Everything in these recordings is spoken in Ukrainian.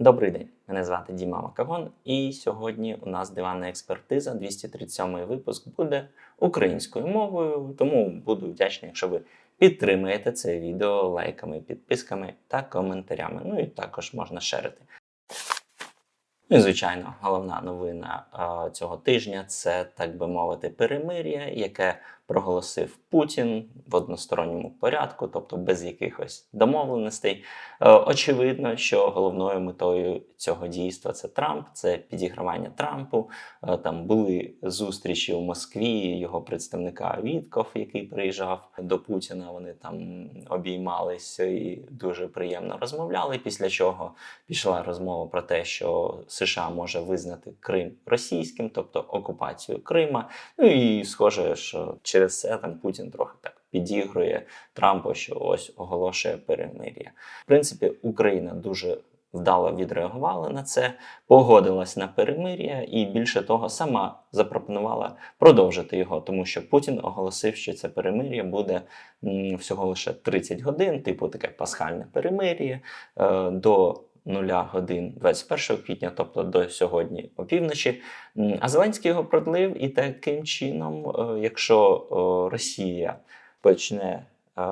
Добрий день, мене звати Діма Макагон, і сьогодні у нас диванна експертиза. 237 випуск буде українською мовою. Тому буду вдячний, якщо ви підтримаєте це відео лайками, підписками та коментарями. Ну і також можна шерити. Ну і звичайно, головна новина е, цього тижня це так би мовити перемир'я, яке проголосив Путін в односторонньому порядку, тобто без якихось домовленостей. Е, очевидно, що головною метою цього дійства це Трамп, це підігравання Трампу. Е, там були зустрічі у Москві його представника Вітков, який приїжджав до Путіна. Вони там обіймалися і дуже приємно розмовляли. Після чого пішла розмова про те, що США може визнати Крим російським, тобто окупацію Крима. Ну і схоже, що через це там Путін трохи так підігрує Трампу, що ось оголошує перемир'я. В принципі, Україна дуже вдало відреагувала на це, погодилась на перемир'я і більше того, сама запропонувала продовжити його, тому що Путін оголосив, що це перемир'я буде всього лише 30 годин, типу таке пасхальне перемир'я е, до. Нуля годин 21 квітня, тобто до сьогодні опівночі. А Зеленський його продлив, і таким чином, е, якщо е, Росія почне е,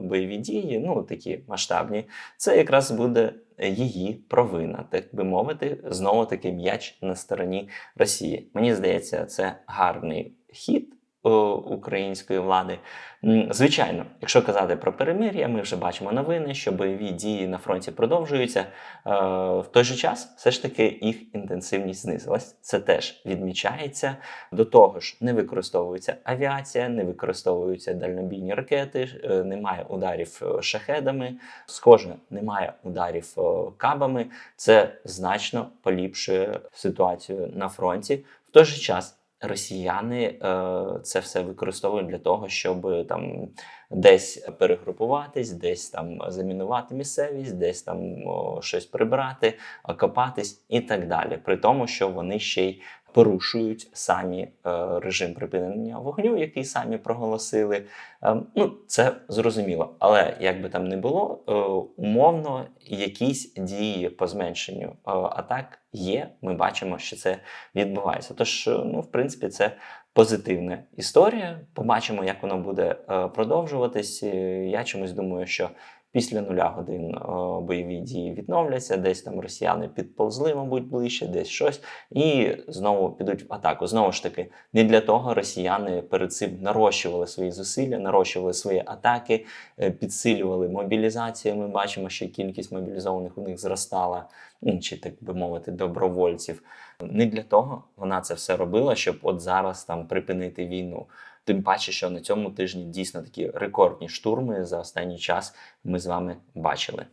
бойові дії, ну такі масштабні, це якраз буде її провина, так би мовити, знову таки м'яч на стороні Росії. Мені здається, це гарний хід. Е, Української влади, звичайно, якщо казати про перемир'я, ми вже бачимо новини, що бойові дії на фронті продовжуються. Е, В той же час все ж таки їх інтенсивність знизилась. Це теж відмічається. До того ж, не використовується авіація, не використовуються дальнобійні ракети, е, немає ударів шахедами. Схоже, немає ударів кабами. Це значно поліпшує ситуацію на фронті. В той же час. Росіяни е, це все використовують для того, щоб там десь перегрупуватись, десь там замінувати місцевість, десь там щось прибрати, окопатись і так далі. При тому, що вони ще й порушують самі е, режим припинення вогню, який самі проголосили. Е, ну, це зрозуміло. Але як би там не було, е, умовно якісь дії по зменшенню е, атак є. Ми бачимо, що це відбувається. Тож, ну, в принципі, це позитивна історія. Побачимо, як воно буде продовжуватись. Я чомусь думаю, що після нуля годин е, бойові дії відновляться, десь там росіяни підползли, мабуть, ближче, десь щось, і знову підуть в атаку. Знову ж таки, не для того росіяни перед цим нарощували свої зусилля, нарощували свої атаки, е, підсилювали мобілізацію. Ми бачимо, що кількість мобілізованих у них зростала, чи так би мовити, добровольців. Не для того вона це все робила, щоб от зараз там припинити війну. Тим паче, що на цьому тижні дійсно такі рекордні штурми за останній час ми з вами бачили.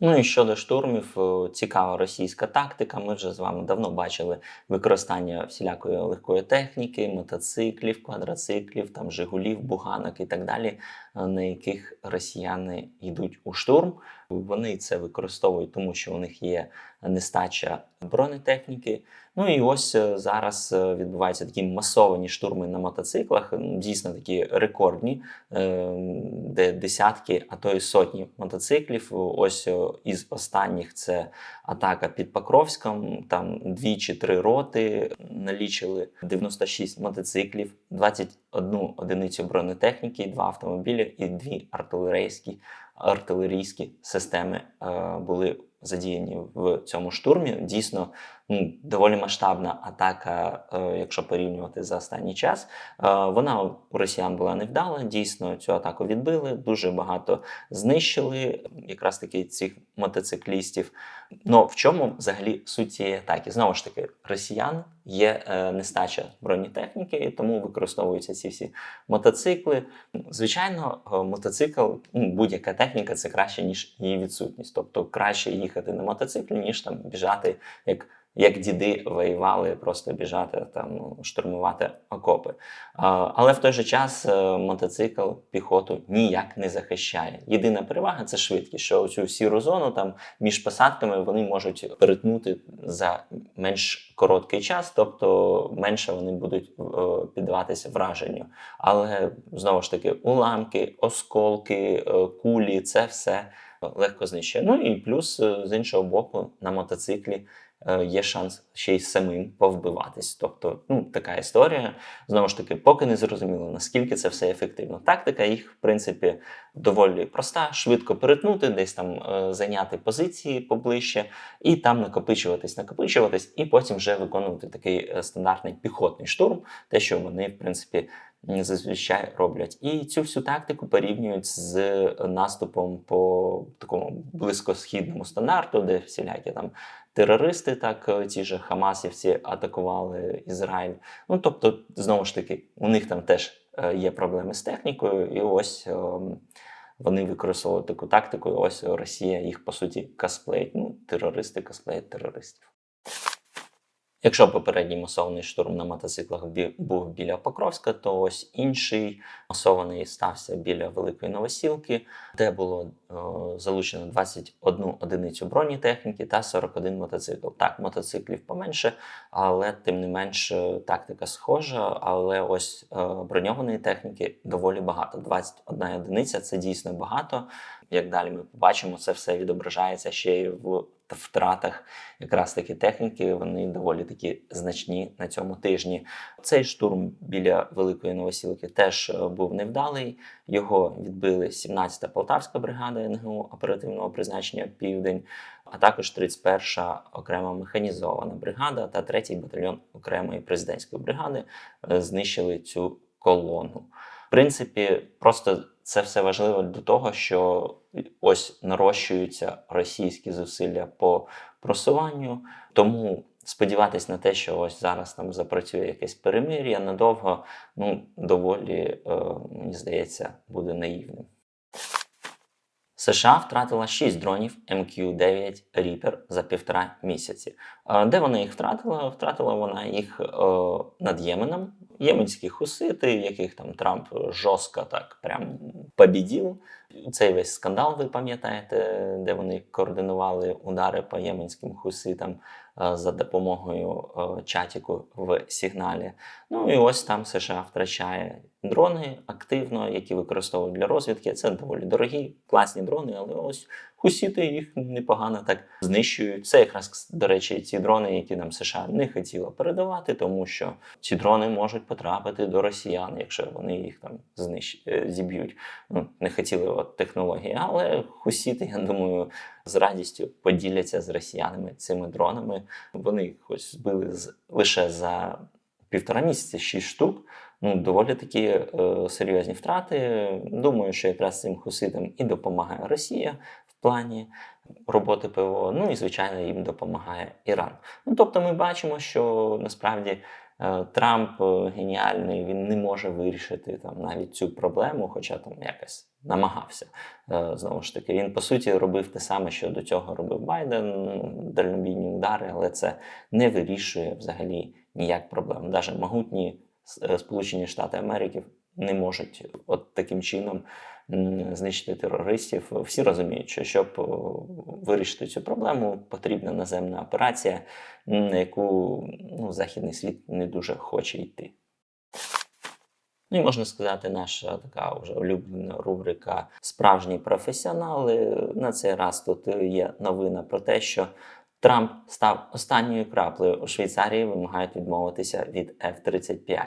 Ну і щодо штурмів, цікава російська тактика. Ми вже з вами давно бачили використання всілякої легкої техніки, мотоциклів, квадроциклів, там Жигулів, буганок і так далі, е, на яких росіяни йдуть у штурм. Вони це використовують, тому що у них є нестача бронетехніки. Ну і ось е, зараз е, відбуваються такі масовані штурми на мотоциклах, дійсно такі рекордні, е, де десятки, а то й сотні мотоциклів. Ось із останніх це атака під Покровськом. Там дві чи три роти налічили 96 мотоциклів, 21 одиницю бронетехніки, два автомобілі і дві артилерійські артилерійські системи е, були задіяні в цьому штурмі. Дійсно, доволі масштабна атака, е, якщо порівнювати за останній час. Е, вона у росіян була невдала. Дійсно, цю атаку відбили. Дуже багато знищили якраз таки цих мотоциклістів. Ну в чому взагалі суть цієї атаки? Знову ж таки, росіян є е, нестача бронетехніки, і тому використовуються ці всі мотоцикли. Звичайно, мотоцикл, ну, будь-яка техніка це краще, ніж її відсутність. Тобто краще їхати на мотоциклі, ніж там біжати як. Як діди воювали, просто біжати там ну, штурмувати окопи. Але в той же час е, мотоцикл піхоту ніяк не захищає. Єдина перевага це швидкість, що цю сіру зону там між посадками вони можуть перетнути за менш короткий час, тобто менше вони будуть е, піддаватися враженню. Але знову ж таки, уламки, осколки, е, кулі це все легко знищує. Ну і плюс з іншого боку, на мотоциклі є шанс ще й самим повбиватись. Тобто, ну така історія. Знову ж таки, поки не зрозуміло, наскільки це все ефективно. Тактика їх, в принципі, доволі проста: швидко перетнути, десь там е, зайняти позиції поближче, і там накопичуватись, накопичуватись, і потім вже виконувати такий е, стандартний піхотний штурм, те, що вони, в принципі, зазвичай роблять. І цю всю тактику порівнюють з наступом по такому близькосхідному стандарту, де всілякі там терористи, так е, ті ж Хамасівці атакували Ізраїль. Ну тобто, знову ж таки, у них там теж е, є проблеми з технікою, і ось. ем, Вони використовували таку тактику, і ось Росія їх по суті косплеїть. Ну, терористи косплеять терористів. Якщо попередній масований штурм на мотоциклах був біля Покровська, то ось інший масований стався біля Великої Новосілки, де було е, залучено 21 одиницю бронетехніки та 41 мотоцикл. Так, мотоциклів поменше, але тим не менш е, тактика схожа. Але ось е, броньованої техніки доволі багато. 21 одиниця це дійсно багато. Як далі ми побачимо, це все відображається ще й в втратах якраз таки техніки. Вони доволі такі значні на цьому тижні. Цей штурм біля Великої Новосілки теж е, був невдалий. Його відбили 17-та Полтавська бригада НГУ оперативного призначення Південь, а також 31-ша окрема механізована бригада та 3-й батальйон окремої президентської бригади е, знищили цю колону. Принципі, просто це все важливо до того, що ось нарощуються російські зусилля по просуванню. Тому сподіватись на те, що ось зараз там запрацює якесь перемир'я надовго, ну доволі, е, мені здається, буде наївним. США втратила 6 дронів MQ-9 Reaper за півтора місяці. Де вона їх втратила? Втратила вона їх е, над Єменом. Єменські хусити, яких там Трамп жорстко так прям побідів. Цей весь скандал, ви пам'ятаєте, де вони координували удари по єменським хуситам е, за допомогою е, чатіку в сигналі. Ну і ось там США втрачає дрони активно, які використовують для розвідки. Це доволі дорогі, класні дрони, але ось хусіти їх непогано так знищують. Це якраз, до речі, ті дрони, які нам США не хотіло передавати, тому що ці дрони можуть потрапити до росіян, якщо вони їх там знищ... е, зіб'ють. Ну, не хотіли от технології, але хусіти, я думаю, з радістю поділяться з росіянами цими дронами. Вони їх ось збили з... лише за півтора місяці, шість штук. Ну, доволі такі е, серйозні втрати. Думаю, що якраз цим хуситам і допомагає Росія плані роботи ПВО. Ну і звичайно їм допомагає Іран. Ну тобто, ми бачимо, що насправді е, Трамп е, геніальний, він не може вирішити там навіть цю проблему, хоча там якось намагався. Е, Знову ж таки, він по суті робив те саме, що до цього робив Байден, ну, дальнобійні удари, але це не вирішує взагалі ніяк проблем. Навіть могутні Сполучені Штати Америки не можуть от таким чином знищити терористів. Всі розуміють, що щоб вирішити цю проблему, потрібна наземна операція, на яку ну, західний світ не дуже хоче йти. Ну і можна сказати, наша така вже улюблена рубрика Справжні професіонали. На цей раз тут є новина про те, що Трамп став останньою краплею. У Швейцарії вимагають відмовитися від F-35.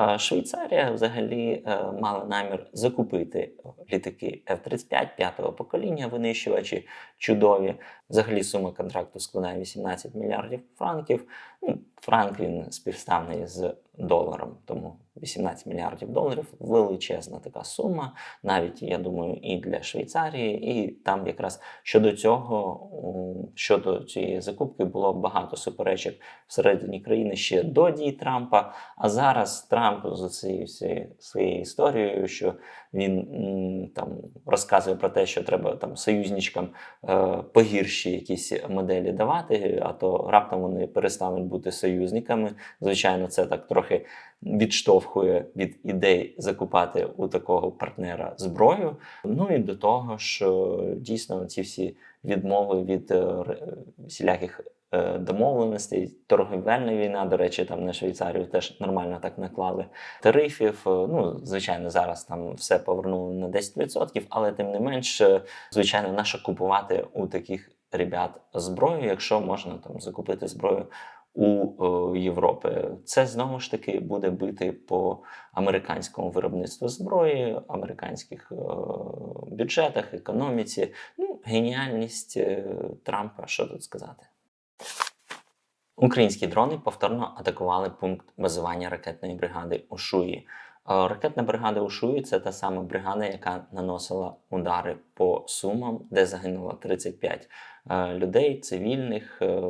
Е, Швейцарія взагалі е, мала намір закупити літаки F-35 п'ятого покоління, винищувачі чудові. Взагалі сума контракту складає 18 мільярдів франків. Ну, франк він співставний з доларом, тому 18 мільярдів доларів величезна така сума, навіть я думаю, і для Швейцарії, і там якраз щодо цього, щодо цієї закупки, було багато суперечок всередині країни ще до дій Трампа. А зараз Трамп за цією своєю історією, що він там розказує про те, що треба там союзничкам е, погірші якісь моделі давати, а то раптом вони перестануть бути союзниками. Звичайно, це так трохи відштовхує від ідей закупати у такого партнера зброю. Ну і до того е, дійсно, ці всі відмови від е, всіляких домовленостей. Торговельна війна, до речі, там на Швейцарію теж нормально так наклали тарифів. Е, Ну, звичайно, зараз там все повернули на 10%, але тим не менш, е, звичайно, наше купувати у таких ребят зброю, якщо можна там закупити зброю у е, Європи. Це знову ж таки буде бити по американському виробництву зброї, американських е, бюджетах, економіці. Ну, геніальність е, Трампа, що тут сказати. Українські дрони повторно атакували пункт базування ракетної бригади Ушуї. Е, Ракетна бригада Ушуї це та сама бригада, яка наносила удари по Сумам, де загинуло 35 е, людей, цивільних. е,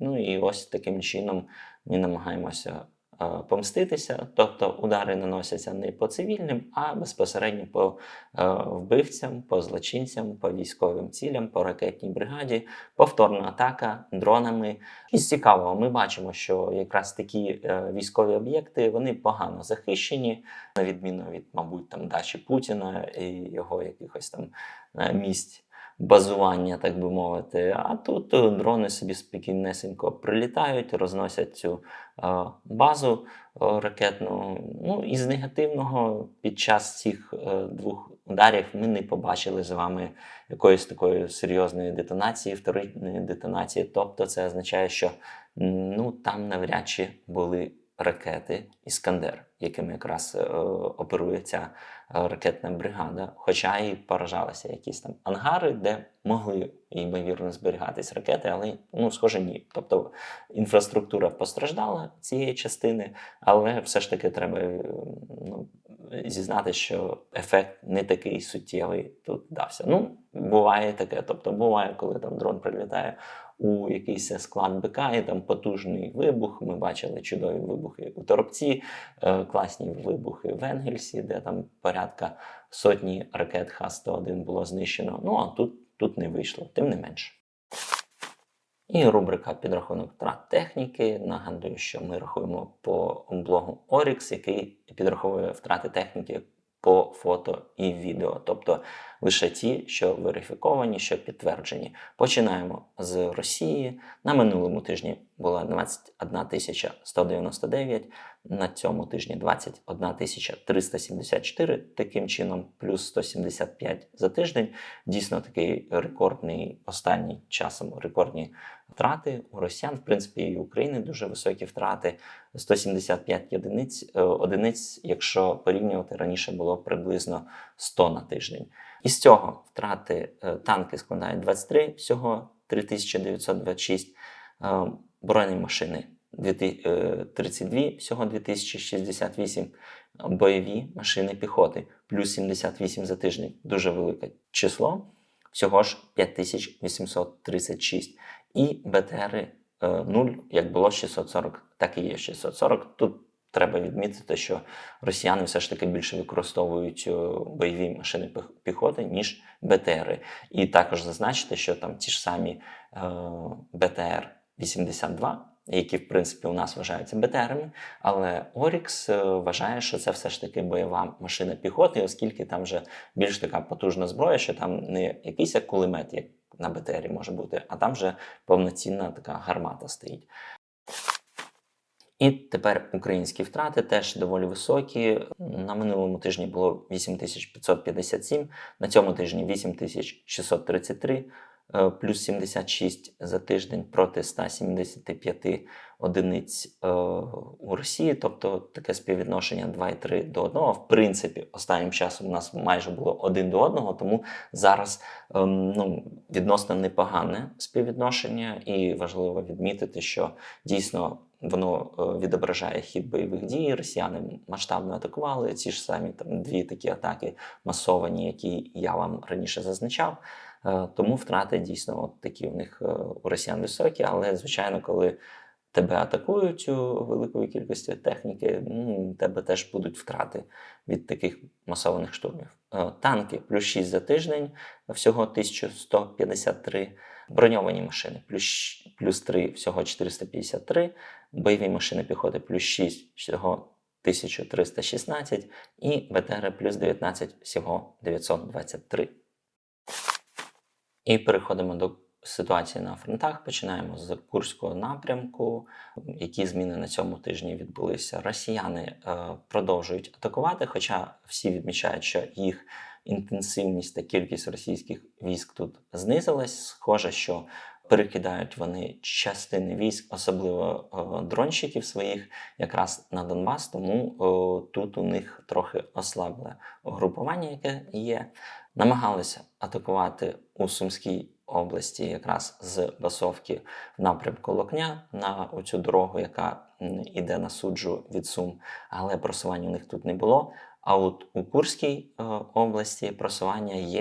Ну і ось таким чином ми намагаємося помститися. Тобто удари наносяться не по цивільним, а безпосередньо по е, вбивцям, по злочинцям, по військовим цілям, по ракетній бригаді, повторна атака дронами. І цікавого, ми бачимо, що якраз такі е, військові об'єкти вони погано захищені, на відміну від, мабуть, там дачі Путіна і його якихось там е, місць. Базування, так би мовити, а тут е, дрони собі спокійнесенько прилітають, розносять цю е, базу е, ракетну. Ну і з негативного під час цих двох ударів ми не побачили з вами якоїсь такої серйозної детонації, вторинної детонації. Тобто, це означає, що ну там навряд чи були ракети Іскандер, якими якраз е, оперує ця е, ракетна бригада. Хоча і поражалися якісь там ангари, де могли ймовірно зберігатись ракети, але ну схоже, ні. Тобто інфраструктура постраждала цієї частини, але все ж таки треба е, ну, зізнати, що ефект не такий суттєвий тут дався. Ну, буває таке. Тобто, буває, коли там дрон прилітає у якийсь склад БК, і там потужний вибух. Ми бачили чудові вибухи у Торопці, е, класні вибухи в Енгельсі, де там порядка сотні ракет Х-101 було знищено. Ну а тут, тут не вийшло, тим не менше. І рубрика підрахунок втрат техніки. Нагадую, що ми рахуємо по блогу Orix, який підраховує втрати техніки по фото і відео, тобто лише ті, що верифіковані, що підтверджені. Починаємо з Росії. На минулому тижні було 21 тисяча 199, на цьому тижні 21 374, таким чином плюс 175 за тиждень. Дійсно такий рекордний останній часом рекордні втрати у росіян. В принципі, і України дуже високі втрати. 175 одиниць, е, одиниць, якщо порівнювати раніше було приблизно 100 на тиждень. Із цього втрати е, танки складають 23, всього 3926, е, бронені машини 32, всього 2068, бойові машини піхоти, плюс 78 за тиждень, дуже велике число, всього ж 5836. І БТРи 0, як було 640, так і є 640. Тут треба відмітити, що росіяни все ж таки більше використовують е, бойові машини піхоти, ніж БТРи. І також зазначити, що там ті ж самі е, БТР-82, які в принципі у нас вважаються БТРами, але Орікс е, вважає, що це все ж таки бойова машина піхоти, оскільки там вже більш така потужна зброя, що там не якийсь кулемет, як на БТРі може бути, а там вже повноцінна така гармата стоїть. І тепер українські втрати теж доволі високі. На минулому тижні було 8557, на цьому тижні 8633, е, плюс 76 за тиждень проти 175 одиниць е, у Росії, тобто таке співвідношення 2,3 до 1. В принципі, останнім часом у нас майже було 1 до 1, тому зараз ем, ну, відносно непогане співвідношення, і важливо відмітити, що дійсно воно е, відображає хід бойових дій. Росіяни масштабно атакували ці ж самі там дві такі атаки масовані, які я вам раніше зазначав. Е, Тому втрати дійсно от такі у них е, у росіян високі, але звичайно, коли тебе атакують у великої кількості техніки, ну, тебе теж будуть втрати від таких масованих штурмів. Е, Танки плюс 6 за тиждень, всього 1153. Броньовані машини плюс, плюс 3, всього 453, бойові машини піхоти плюс 6, всього 1316 і БТР плюс 19, всього 923. І переходимо до ситуації на фронтах. Починаємо з Курського напрямку. Які зміни на цьому тижні відбулися? Росіяни е, продовжують атакувати, хоча всі відмічають, що їх інтенсивність та кількість російських військ тут знизилась. Схоже, що перекидають вони частини військ, особливо е, дронщиків своїх, якраз на Донбас. Тому е, тут у них трохи ослабле угрупування, яке є. Намагалися атакувати у Сумській області, якраз з Басовки в напрямку Локня на оцю дорогу, яка м, іде на суджу від Сум, але просування у них тут не було. А от у Курській е, області просування є.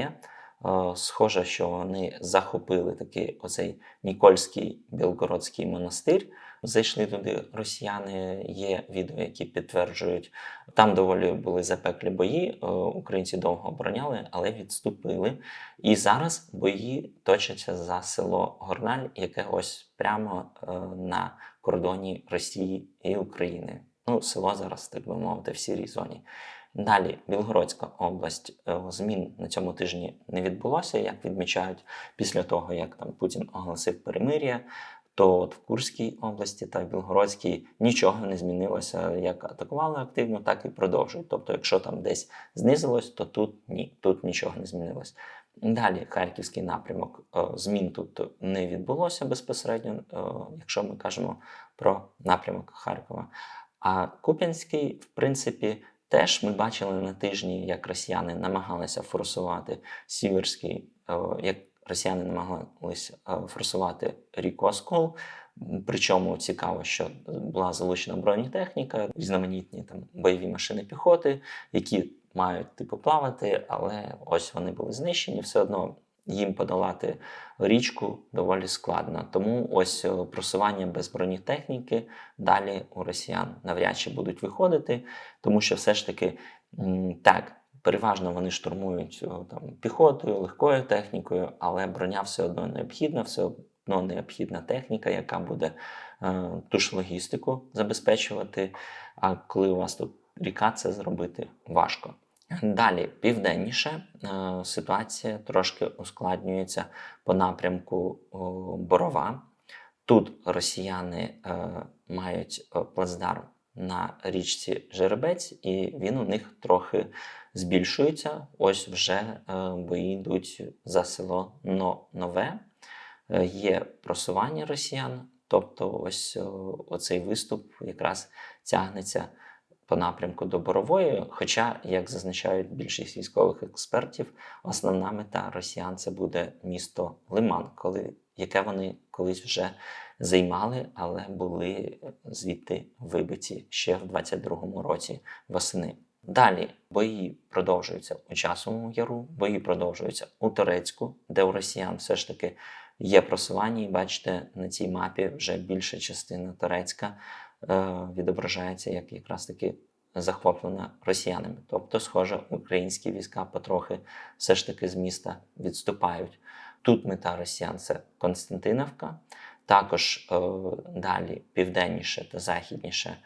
Е, Схоже, що вони захопили такий оцей Нікольський Білгородський монастир. Зайшли туди росіяни. Є відео, які підтверджують. Там доволі були запеклі бої. е, Українці довго обороняли, але відступили. І зараз бої точаться за село Горналь, яке ось прямо е, на кордоні Росії і України. Ну, село зараз, так би мовити, в сірій зоні. Далі Білгородська область Е, змін на цьому тижні не відбулося, як відмічають після того, як там Путін оголосив перемир'я. То от в Курській області та в Білгородській нічого не змінилося. Як атакували активно, так і продовжують. Тобто, якщо там десь знизилось, то тут ні, тут нічого не змінилось. Далі Харківський напрямок е, змін тут не відбулося безпосередньо, е, якщо ми кажемо про напрямок Харкова. А Куп'янський, в принципі, теж ми бачили на тижні, як росіяни намагалися форсувати Сіверський, е, як росіяни намагалися е, форсувати ріку Оскол. Причому цікаво, що була залучена бронетехніка, різноманітні там бойові машини піхоти, які мають типу плавати, але ось вони були знищені. Все одно їм подолати річку доволі складно. Тому ось е, просування без бронетехніки далі у росіян навряд чи будуть виходити, тому що все ж таки так. Переважно вони штурмують там піхотою, легкою технікою, але броня все одно необхідна, все одно необхідна техніка, яка буде е, ту ж логістику забезпечувати. А коли у вас тут ріка, це зробити важко. Далі, південніше, е, ситуація трошки ускладнюється по напрямку о, Борова. Тут росіяни е, мають е, плацдарм на річці Жеребець, і він у них трохи збільшується. Ось вже е, бої йдуть за село Нове. Е, Є просування росіян, тобто ось е, оцей виступ якраз тягнеться по напрямку до Борової. Хоча, як зазначають більшість військових експертів, основна мета росіян це буде місто Лиман, коли, яке вони колись вже займали, але були звідти вибиті ще в 22-му році восени. Далі бої продовжуються у часовому яру, бої продовжуються у Турецьку, де у росіян все ж таки є просування, і бачите, на цій мапі вже більша частина Турецька е, відображається як якраз таки захоплена росіянами. Тобто, схоже, українські війська потрохи все ж таки з міста відступають. Тут мета росіян це Константиновка. Також е, далі південніше та західніше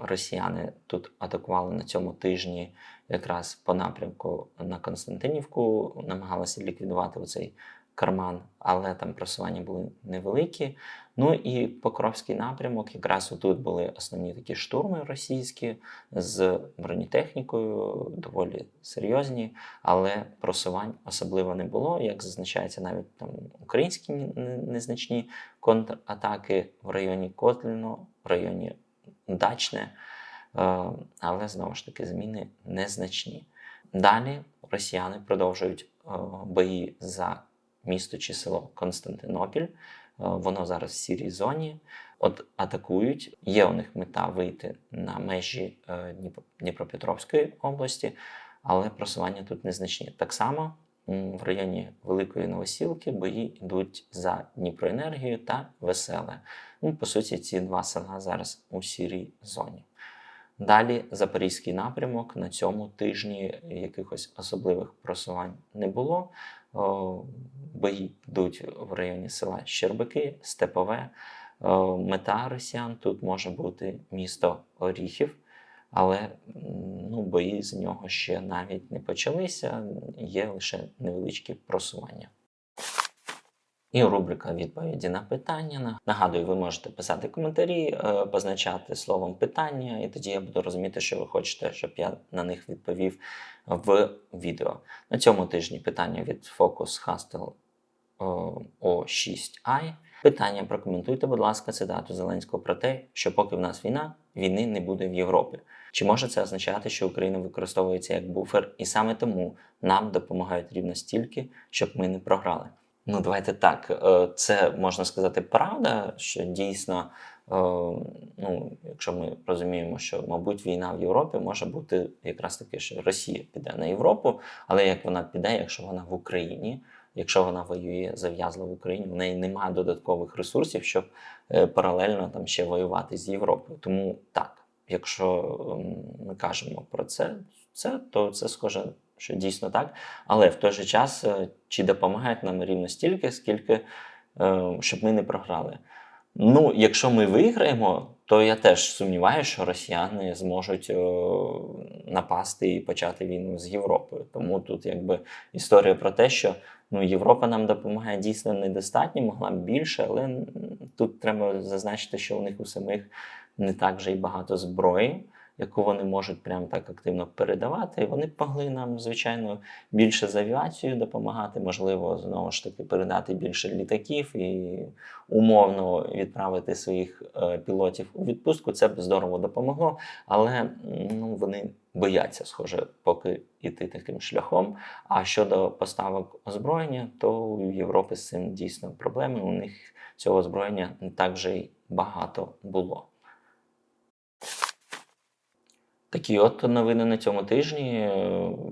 росіяни тут атакували на цьому тижні якраз по напрямку на Константинівку, намагалися ліквідувати оцей карман, але там просування були невеликі. Ну і Покровський напрямок, якраз отут були основні такі штурми російські з бронетехнікою, доволі серйозні, але просувань особливо не було. Як зазначається, навіть там українські незначні контратаки в районі Котліно, в районі Дачне, Е, але знову ж таки зміни незначні. Далі росіяни продовжують е, бої за місто чи село Константинопіль. Е, Воно зараз в сірій зоні. От атакують. Є у них мета вийти на межі е, Дніпропетровської області, але просування тут незначні. Так само в районі Великої Новосілки бої йдуть за Дніпроенергію та Веселе. Ну, по суті, ці два села зараз у сірій зоні. Далі Запорізький напрямок на цьому тижні якихось особливих просувань не було. Бої йдуть в районі села Щербики, Степове. Мета росіян тут може бути місто Оріхів, але ну, бої з нього ще навіть не почалися, є лише невеличкі просування. І рубрика відповіді на питання. Нагадую, ви можете писати коментарі, е, позначати словом питання, і тоді я буду розуміти, що ви хочете, щоб я на них відповів в відео. На цьому тижні питання від Focus Hustle O6i. Питання прокоментуйте, будь ласка, цитату Зеленського про те, що поки в нас війна, війни не буде в Європі. Чи може це означати, що Україна використовується як буфер, і саме тому нам допомагають рівно стільки, щоб ми не програли? Ну, давайте так. е, Це можна сказати правда, що дійсно, е, ну, якщо ми розуміємо, що, мабуть, війна в Європі може бути якраз таки, що Росія піде на Європу, але як вона піде, якщо вона в Україні, якщо вона воює зав'язла в Україні, в неї немає додаткових ресурсів, щоб е, паралельно там ще воювати з Європою. Тому так, якщо ем, ми кажемо про це, це то це схоже, що дійсно так. Але в той же час е, чи допомагають нам рівно стільки, скільки е, щоб ми не програли. Ну, якщо ми виграємо, то я теж сумніваюся, що росіяни зможуть е, напасти і почати війну з Європою. Тому тут якби історія про те, що ну, Європа нам допомагає дійсно недостатньо, могла б більше, але тут треба зазначити, що у них у самих не так вже й багато зброї, яку вони можуть прям так активно передавати. Вони б могли нам, звичайно, більше з авіацією допомагати, можливо, знову ж таки передати більше літаків і умовно відправити своїх е, пілотів у відпустку. Це б здорово допомогло, але ну, вони бояться, схоже, поки йти таким шляхом. А щодо поставок озброєння, то у Європи з цим дійсно проблеми. У них цього озброєння не так вже й багато було. Такі от новини на цьому тижні.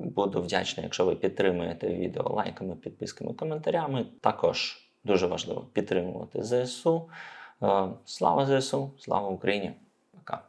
Буду вдячний, якщо ви підтримуєте відео лайками, підписками, коментарями. Також дуже важливо підтримувати ЗСУ. Е, Слава ЗСУ, слава Україні! Пока!